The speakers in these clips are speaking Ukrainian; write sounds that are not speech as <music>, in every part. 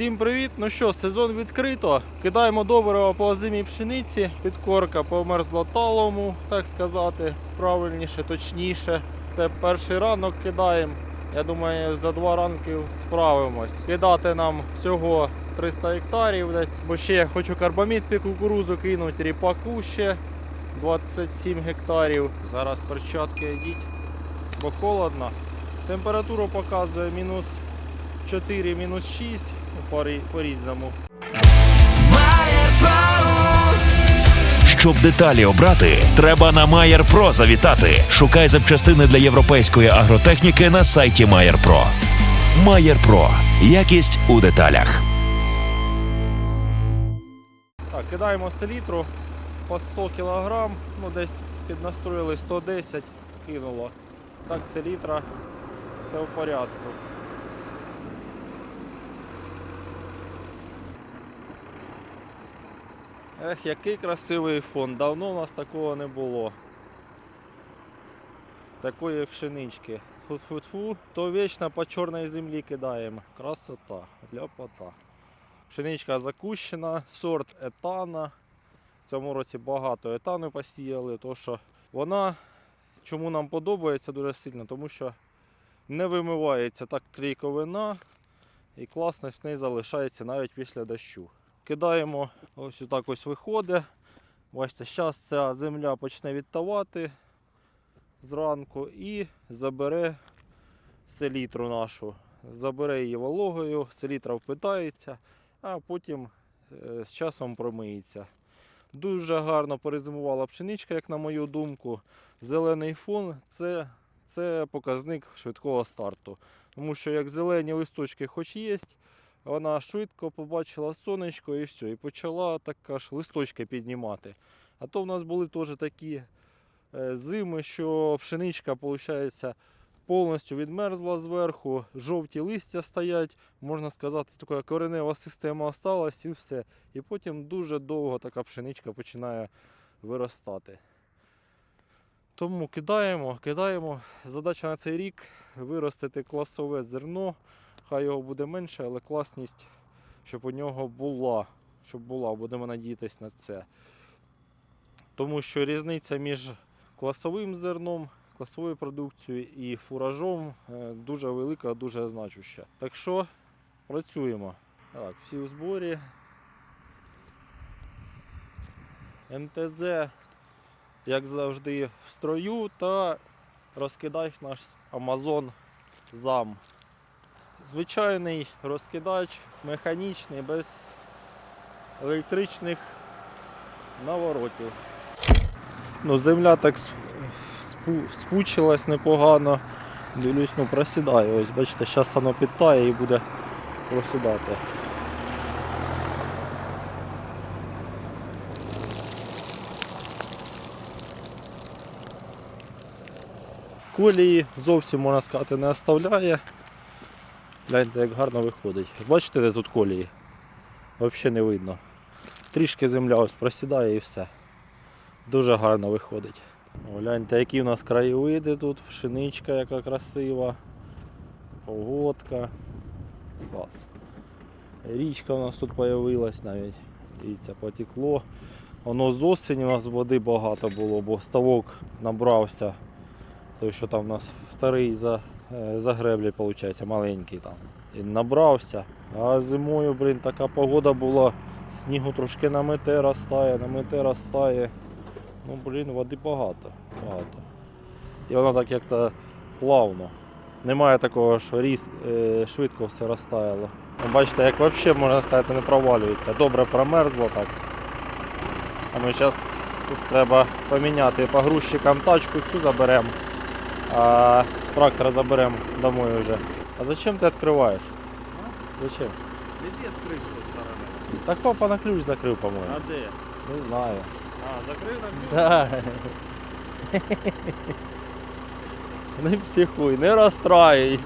Всім привіт! Ну що, сезон відкрито. Кидаємо добрива по озимій пшениці, підкорка по мерзлоталому, так сказати, правильніше, точніше. Це перший ранок кидаємо. Я думаю, за два ранки справимось. Кидати нам всього 300 гектарів десь, бо ще я хочу карбамід кукурузу кинути, ріпаку ще 27 гектарів. Зараз перчатки йдіть, бо холодно. Температуру показує мінус 4, мінус 6 ну, по-рі- по-різному. Щоб деталі обрати, треба на Mayer Pro завітати. Шукай запчастини для європейської агротехніки на сайті Mayer Pro. Mayer Pro. Якість у деталях. Так, кидаємо селітру по 100 кг, ну десь піднастроїли 110 кинуло. Так, селітра, все в порядку. Ех, який красивий фон. Давно у нас такого не було. Такої пшенички. Фу-фу-фу, то вічно по чорній землі кидаємо. Красота, ляпота. Пшеничка закущена, сорт етана. В цьому році багато етану посіяли, тому що вона чому нам подобається дуже сильно, тому що не вимивається так клейковина і класність в неї залишається навіть після дощу. Кидаємо, ось отак ось виходить. Бачите, зараз ця земля почне відтавати зранку і забере селітру нашу. Забере її вологою, селітра впитається, а потім е, з часом промиється. Дуже гарно перезимувала пшеничка, як на мою думку. Зелений фон це, це показник швидкого старту. Тому що як зелені листочки хоч є, вона швидко побачила сонечко і все, і почала так аж листочки піднімати. А то в нас були теж такі е, зими, що пшеничка, виходить, повністю відмерзла зверху, жовті листя стоять, можна сказати, така коренева система осталась і все. І потім дуже довго така пшеничка починає виростати. Тому кидаємо, кидаємо. Задача на цей рік виростити класове зерно. Хай його буде менше, але класність, щоб у нього була. Щоб була, будемо надіятися на це. Тому що різниця між класовим зерном, класовою продукцією і фуражом е, дуже велика, дуже значуща. Так що працюємо. Так, всі у зборі. МТЗ, як завжди, в строю та розкидач наш Amazon зам. Звичайний розкидач, механічний, без електричних наворотів. Ну, земля так спу- спучилась непогано. Дивлюсь, ну просідає. Ось бачите, зараз воно підтає і буде просідати. Колії зовсім можна сказати не оставляє. Гляньте, як гарно виходить. Бачите, де тут колії? Взагалі не видно. Трішки земля ось просідає і все. Дуже гарно виходить. Гляньте, які у нас краєвиди тут, пшеничка яка красива, погодка. Клас. Річка у нас тут з'явилась навіть. Дивіться, потекло. Воно з осені у нас води багато було, бо ставок набрався. Той, що там у нас вторий за, е, за греблі, виходить, маленький там. І набрався. А зимою, блін, така погода була. Снігу трошки намете ростає, намете ростає. Ну, блін, води багато. багато. І воно так як-то плавно. Немає такого, що різ, е, швидко все розтаяло. Ну, Бачите, як взагалі можна сказати, не провалюється. Добре промерзло так. А ми зараз тут треба поміняти погрузчикам тачку, цю заберемо. Трактор заберемо домой вже. А зачем ти відкриваєш? Зачем? Іди відкрий з тої сторони. Так папа на ключ закрив, по-моєму. А де? Не знаю. А, закрив на ключ? Да. Не психуй, не розстраюйся.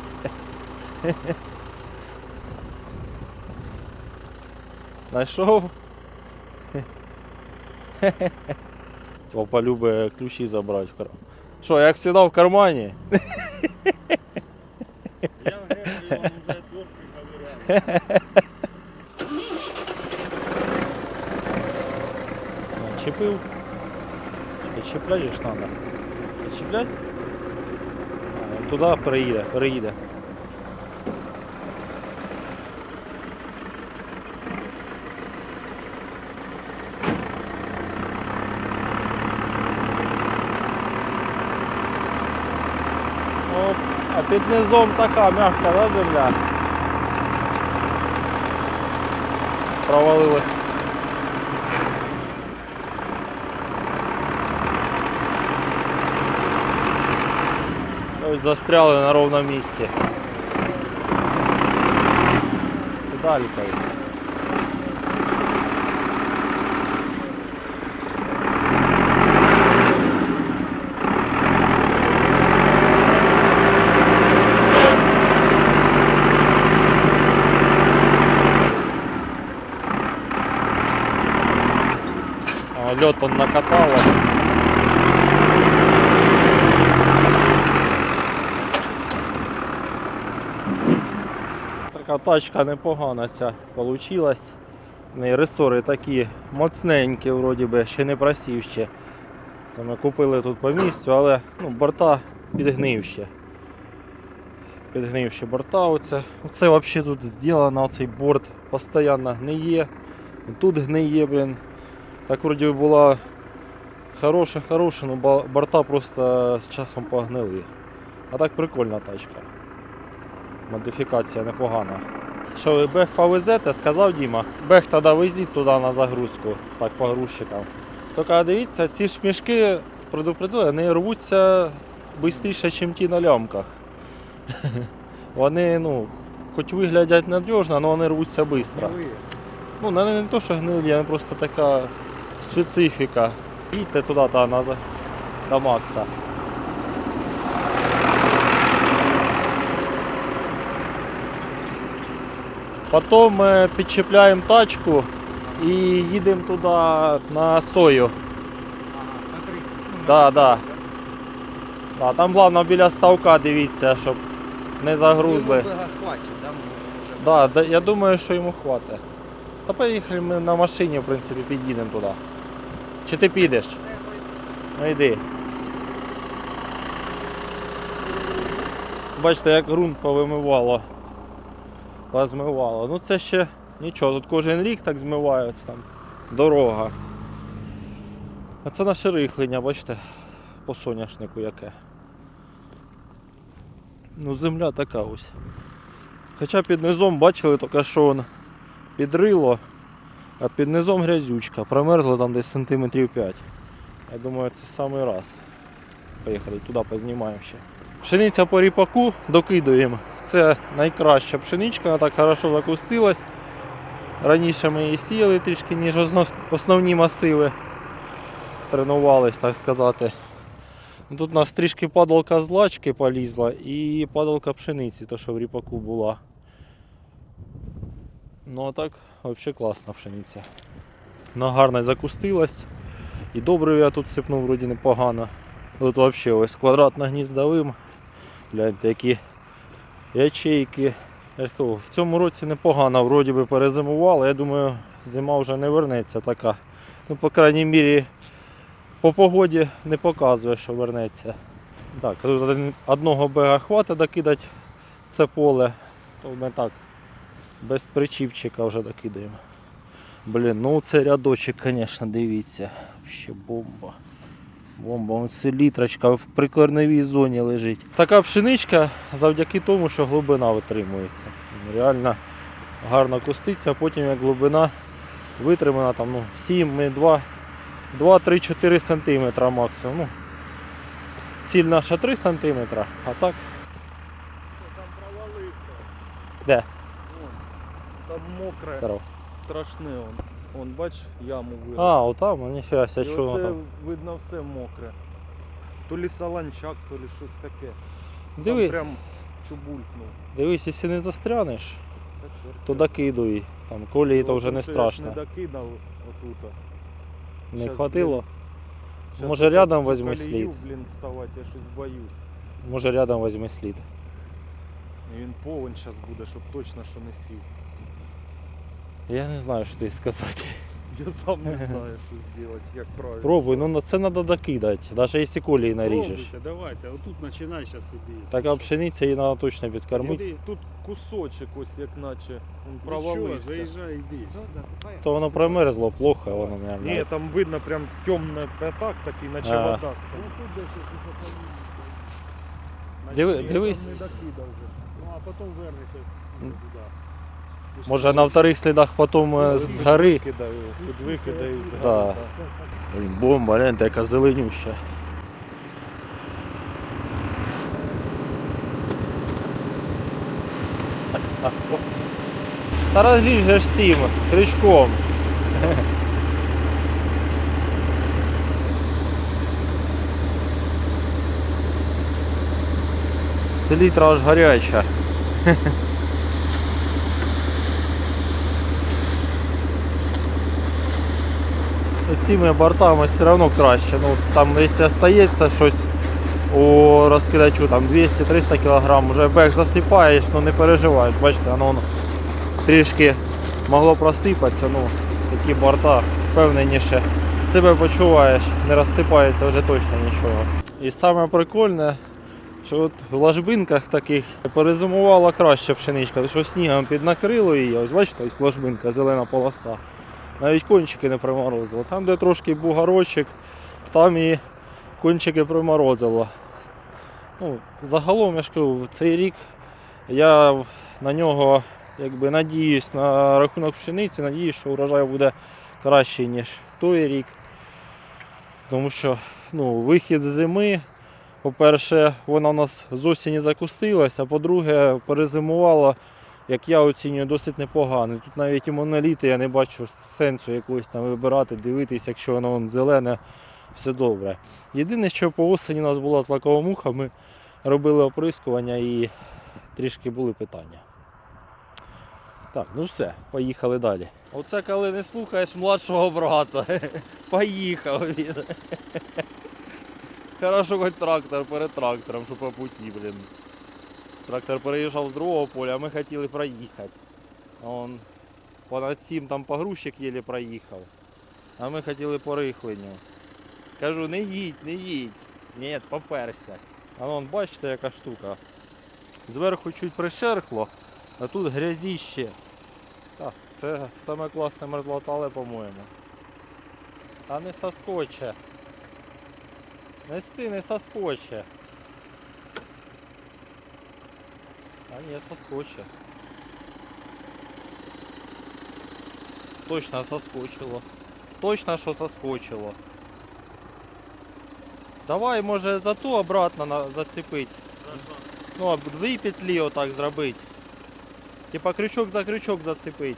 Знайшов? Папа любить ключі забрати. Що, як завжди в кармані? Я а, в гребні вам уже дурки ковыряю. Начепил. Дочеплять же ж надо. Дочеплять? А, туда проїде, переїде. під низом така м'яка, да, земля? Провалилась. Ось застряли на ровному місці. Педалька. А, Он накатало. Така тачка непогана ця получилась. В неї ресори такі моцненькі, вроді би, ще не просівші. Це ми купили тут по місцю, але ну, борта підгнивші. Підгнивші борта. Оце, оце взагалі тут зроблено, оцей борт постійно гниє. Тут гниє, блін. Так вроді була хороша, хороша, але борта просто з часом погнили. А так прикольна тачка. Модифікація непогана. Що ви бег повезете, сказав Діма. Бег тоді везіть туди на загрузку, так погрузчикам. Тільки дивіться, ці ж мішки предупредили, вони рвуться швидше, ніж ті на лямках. <laughs> Вони, ну, хоч виглядять надіжно, але вони рвуться швидко. Ну, не, не то, що гнилі, а просто така специфіка. Їдьте туди та, на, за- до Макса. Потім підчіпляємо тачку і їдемо туди на сою. Да, да. Да, там головне біля ставка дивіться, щоб не загрузли. Йому хватить. Да, да, я думаю, що йому хватить. Та поїхали ми на машині, в принципі, під'їдемо туди. Чи ти підеш? Ну йди. Бачите, як ґрунт повимивало. Позмивало. Ну це ще нічого, тут кожен рік так змивається там. Дорога. А це наше рихлення, бачите, по соняшнику яке. Ну земля така ось. Хоча під низом бачили тільки що он підрило, а під низом грязючка. Промерзло там десь сантиметрів 5. Я думаю, це самий раз. Поїхали туди познімаємо ще. Пшениця по ріпаку докидуємо. Це найкраща пшеничка, вона так хорошо закустилась. Раніше ми її сіяли трішки, ніж основні масиви. Тренувались, так сказати. Ну, Тут у нас трішки падалка злачки полізла і падалка пшениці, то що в ріпаку була. Ну а так, взагалі класна пшениця. Вона гарно закустилась. І добре я тут сипнув вроді непогано. Тут взагалі ось квадратно гніздовим. Гляньте, які ячейки. В цьому році непогано, вроді би перезимували. Я думаю, зима вже не вернеться така. Ну, по крайній мірі, по погоді не показує, що вернеться. Так, тут одного бега хватить докидати це поле, то ми так без причіпчика вже докидаємо. Блін, ну це рядочок, звісно, дивіться. Ще бомба. Бомба, Вон це літрочка в прикорневій зоні лежить. Така пшеничка завдяки тому, що глибина витримується. Реально гарно куститься, а потім як глибина витримана там, ну, 7, ми 2, 2-3-4 см максимум. Ну, ціль наша 3 см, а так Там провалився. де? Там мокре, Здоров. страшне. Он, он бач, яму вирив. А, отам, ну, ніфіга ся, що воно там. видно все мокре. То лі саланчак, то лі щось таке. Диви, Там прям чубулькнув. дивись, якщо не застрянеш, Та чорт. то докидуй. Там колії то Ну, вже тому не що я ж страшно. Не докидав отут. Не Щас, хватило? Щас Може, рядом цю возьми колію, слід? блін, ставати, я щось боюсь. Може рядом візьми слід. І він повен зараз буде, щоб точно що не сів. Я не знаю, що тобі сказати. <laughs> Я сам не знаю, що зробити, як правильно. Пробуй, ну на це треба докидати, навіть якщо колії наріжеш. Пробуйте, давайте, отут починай зараз іди. Така пшениця її треба точно підкормити. Іди. Тут кусочок ось як наче він Нічого, провалився. заїжджай, засипає? То воно промерзло плохо, воно мабуть. Ні, там видно прям темний п'ятак такий, наче А. вода Ну стоїть. тут десь ось ось ось Диви- Начни, дивись. я не докидав вже. Ну а потім вернися туди. Може на вторих слідах потім е, з гори. Під викидаю з Да. гори. да. Блін, Бомба, гляньте, яка зеленюща. Та розріж же ж цим крючком. Селітра аж гаряча. З цими бортами все одно краще. Ну, там, якщо стається щось у розкидачу там 200-300 кг, вже бег засипаєш, ну не переживаєш, бачите, воно, воно трішки могло просипатися, ну такі борта впевненіше себе почуваєш, не розсипається вже точно нічого. І саме прикольне, що от в ложбинках таких перезимувала краще пшеничка, що снігом піднакрило її, ось бачите, ось ложбинка, зелена полоса. Навіть кончики не приморозило. Там, де трошки бугорочок, там і кончики приморозило. Ну, загалом я ж кажу, цей рік я на нього якби, надіюсь на рахунок пшениці, надіюсь, що урожай буде кращий, ніж той рік. Тому що ну, вихід зими, по-перше, вона у нас з осені закустилася, а по-друге, перезимувала як я оцінюю, досить непоганий. Тут навіть і моноліти я не бачу сенсу якогось там вибирати, дивитись, якщо воно вон зелене, все добре. Єдине, що по осені у нас була злакова муха, ми робили оприскування і трішки були питання. Так, ну все, поїхали далі. Оце коли не слухаєш младшого брата. <laughs> Поїхав він. <laughs> Хорошо, хоч трактор перед трактором, що по путі, блін. Трактор переїжджав з другого поля, а ми хотіли проїхати. Он понад сім там погрузчик єлі проїхав. А ми хотіли по рихленню. Кажу, не їдь, не їдь. Ні, поперся. А вон, бачите, яка штука. Зверху чуть пришерхло, а тут грязіще. Так, це саме класне мерзлотале, по-моєму. Та не соскоче. Неси, не соскоче. А ні, соскоче. Точно соскочило. Точно, що соскочило. Давай, може, за ту обратно на... зацепить. Ну, а дві петлі отак зробить. Типа крючок за крючок зацепить.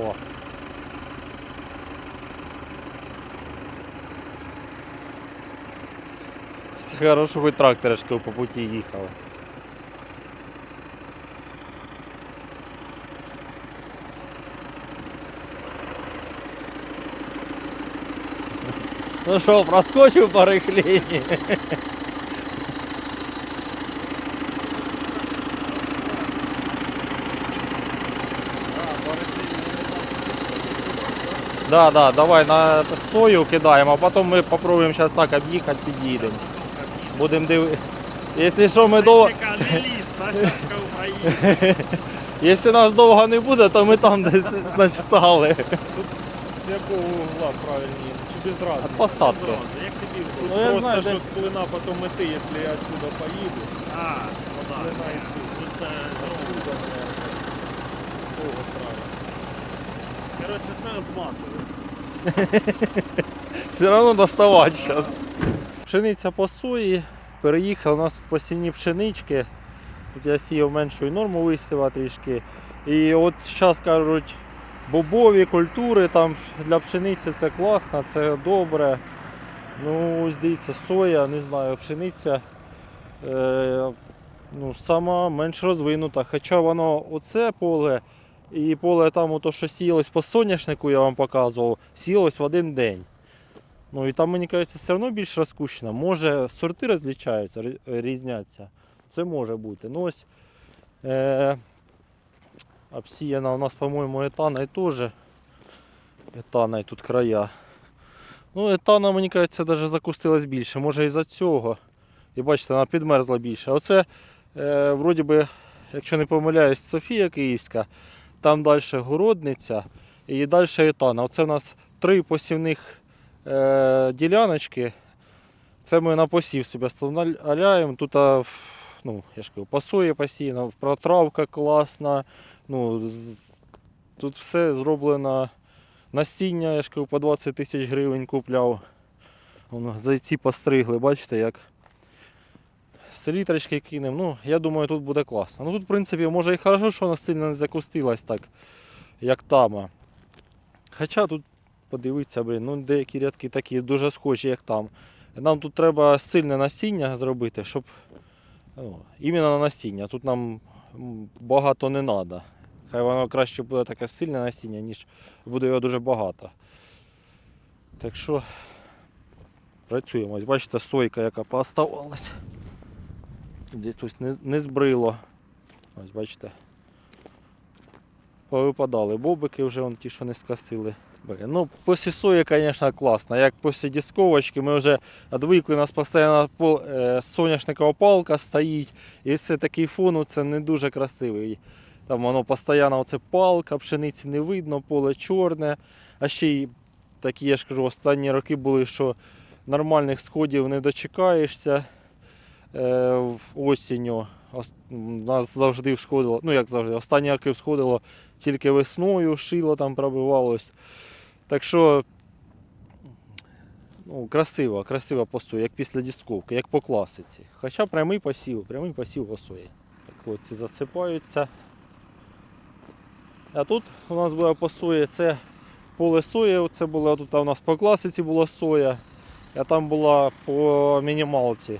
О. Це хорошо, хоч тракторишки по путі їхав. Ну що, проскочив по рихліні? Да, да, давай на сою кидаємо, а потім ми попробуємо зараз так об'їхати, під'їдемо. Будемо дивитися. Якщо що ми довго. <laughs> Якщо нас довго не буде, то ми там десь значить, стали. З якого угла правильніше? Чи без? От посадки. Зразу, як тобі Тут Ну, я просто знаю, що де- з клина потім іти, якщо я отсюда поїду. А, так, Клина ні. йти. Ну, це знову. Коротше, все зматує. <laughs> Все одно доставати зараз. Пшениця по сої. Переїхали, у нас посівні пшенички. Тут я сіяв меншою норму висіва трішки. І от зараз кажуть, бобові культури там для пшениці це класно, це добре. Ну, ось соя, не знаю, пшениця е, ну, сама менш розвинута. Хоча воно оце поле і поле там, ото, що сіялось по соняшнику, я вам показував, сіялось в один день. Ну і там, мені кажеться, все одно більш розкущена. Може, сорти розлічаються, різняться. Це може бути. Ну ось е, обсіяна у нас, по-моєму, етана і теж. Етана і тут края. Ну, етана, мені кажеться, навіть закустилась більше. Може із-за цього. І бачите, вона підмерзла більше. Оце, е, вроді би, якщо не помиляюсь, Софія Київська, там далі городниця і далі етана. Оце в нас три посівних е, діляночки. Це ми на посів себе вставляємо. Тут ну, я ж кажу, пасує постійно, протравка класна. Ну, з- тут все зроблено насіння, я ж кажу, по 20 тисяч гривень купляв. Воно, зайці постригли, бачите, як селітрочки кинемо. Ну, я думаю, тут буде класно. Ну тут, в принципі, може і хорошо, що вона сильно не закустилась так, як там. Хоча тут подивитися, блін, ну деякі рядки такі дуже схожі, як там. Нам тут треба сильне насіння зробити, щоб ну, іменно на насіння. Тут нам багато не треба. Хай воно краще буде таке сильне насіння, ніж буде його дуже багато. Так що працюємо. Бачите, сойка, яка пооставалась. Десь тут не, не збрило. Ось бачите. Повипадали бобики вже вон ті, що не скосили. Блін, ну, після сої, звісно, класно. Як після дисковочки ми вже відвикли, у нас постійно е, соняшникова палка стоїть, і все такий фон це не дуже красивий. Там воно постійно оце палка, пшениці не видно, поле чорне. А ще й такі, я ж кажу, останні роки були, що нормальних сходів не дочекаєшся осінню. Нас завжди всходило, ну як завжди, останні роки всходило тільки весною, шило там пробивалось. Так що ну, красиво, красиво посує, як після дисковки, як по класиці. Хоча прямий посів, прямий посів посує. Хлопці засипаються. А тут у нас буде посоя, це поле сої, це було тут у нас по класиці була соя, а там була по мінімалці.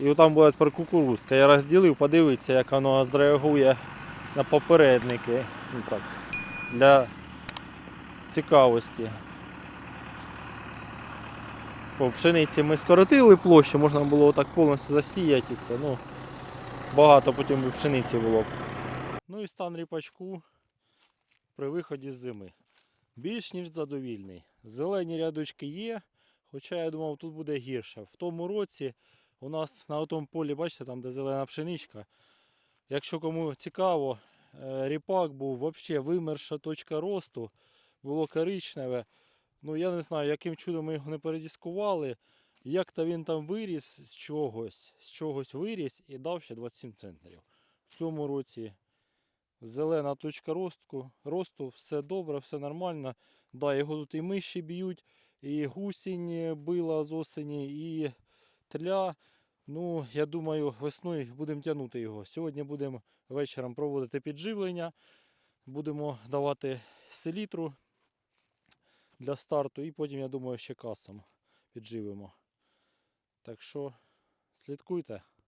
І там буде тепер кукурузка. Я розділив, подивитися, як воно зреагує на попередники. Ну, так, для цікавості. По пшениці ми скоротили площу, можна було так повністю засіяти це. Ну, багато потім пшениці було. Ну і стан ріпачку при виході з зими. Більш ніж задовільний. Зелені рядочки є, хоча я думав, тут буде гірше. В тому році у нас на тому полі, бачите, там де зелена пшеничка. Якщо кому цікаво, е, ріпак був взагалі вимерша точка росту, було коричневе. Ну я не знаю, яким чудом ми його не передіскували. Як то він там виріс з чогось, з чогось виріс і дав ще 27 центнерів. В цьому році зелена точка росту, росту, все добре, все нормально. Да, його тут і миші б'ють, і гусінь била з осені, і тля. Ну, я думаю, весною будемо тягнути його. Сьогодні будемо вечором проводити підживлення. Будемо давати селітру для старту, і потім, я думаю, ще касом підживимо. Так що слідкуйте.